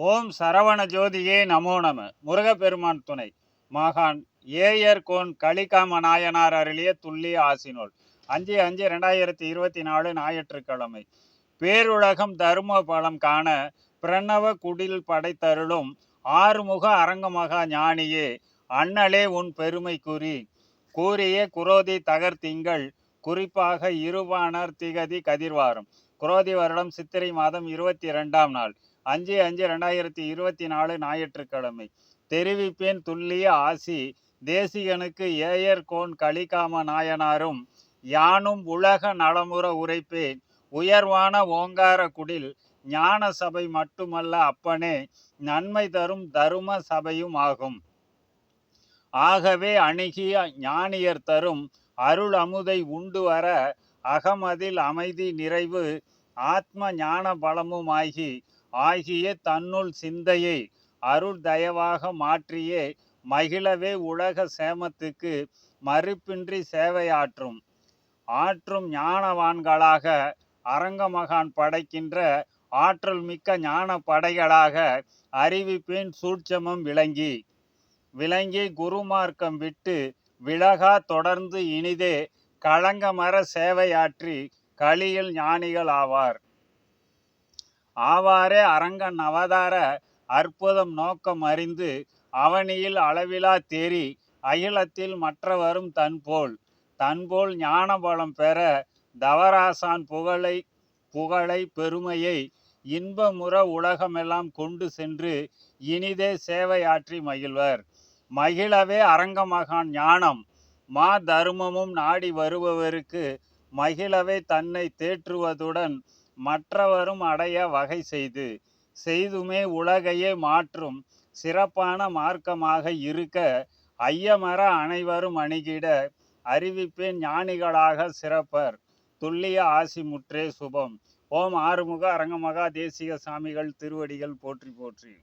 ஓம் சரவண ஜோதியே நமோ நம. முருகப்பெருமான் துணை. மகான் ஏயர் கோன் கலிகாம நாயனார் அருளிய துள்ளி ஆசினோல் அஞ்சு அஞ்சு ரெண்டாயிரத்தி இருபத்தி நாலு ஞாயிற்றுக்கிழமை. பேருலகம் தரும பலம் காண பிரணவ குடில் படைத்தருளும் ஆறுமுக அரங்கமகா ஞானியே அண்ணலே உன் பெருமை கூறி. கூறிய குரோதி தகர்த்திங்கள் குறிப்பாக இருபானர் திகதி கதிர்வாரம். குரோதி வருடம் சித்திரை மாதம் இருபத்தி ரெண்டாம் நாள். அஞ்சு அஞ்சு ரெண்டாயிரத்தி இருபத்தி நாலு ஞாயிற்றுக்கிழமை. தெரிவிப்பேன் துல்லிய ஆசி தேசிகனுக்கு ஏயர் கோன் கலிகாம நாயனாரும் யானும் உலக நலமுற உரைப்பேன் உயர்வான ஓங்கார குடில் ஞான சபை மட்டுமல்ல அப்பனே நன்மை தரும் தரும சபையும் ஆகும். ஆகவே அணுகிய ஞானியர் தரும் அருள் அமுதை உண்டு வர அகமதில் அமைதி நிறைவு ஆத்ம ஞான பலமுமாகி ஆகிய தன்னுள் சிந்தையை அருள் தயவாக மாற்றியே மகிழவே உலக சேமத்துக்கு மறுப்பின்றி சேவையாற்றும். ஆற்றும் ஞானவான்களாக அரங்கமகான் படைக்கின்ற ஆற்றல் மிக்க ஞான படைகளாக அறிவிப்பின் சூட்சமம் விளங்கி. விளங்கி குருமார்க்கம் விட்டு விலகா தொடர்ந்து இனிதே களங்கமர சேவையாற்றி களியில் ஞானிகள் ஆவார் ஆவாரே அரங்கன் அவதார அற்புதம் நோக்கம் அறிந்து அவனியில் அளவிலா தேறி அகிலத்தில் மற்றவரும் தன்போல். தன்போல் ஞானபலம் பெற தவராசான் புகழை புகழை பெருமையை இன்பமுற உலகமெல்லாம் கொண்டு சென்று இனிதே சேவையாற்றி மகிழ்வர். மகிழவே அரங்கமகான் ஞானம். மா தருமமும் நாடி வருபவருக்கு மகிழவே தன்னை தேற்றுவதுடன் மற்றவரும் அடைய வகை செய்து செய்துமே உலகையே மாற்றும் சிறப்பான மார்க்கமாக இருக்க ஐயமர அனைவரும் அணுகிட அறிவிப்பேன் ஞானிகளாக சிறப்பர். துல்லிய ஆசி முற்றே சுபம். ஓம் ஆறுமுக அரங்கமகா தேசிக சாமிகள் திருவடிகள் போற்றி போற்றி.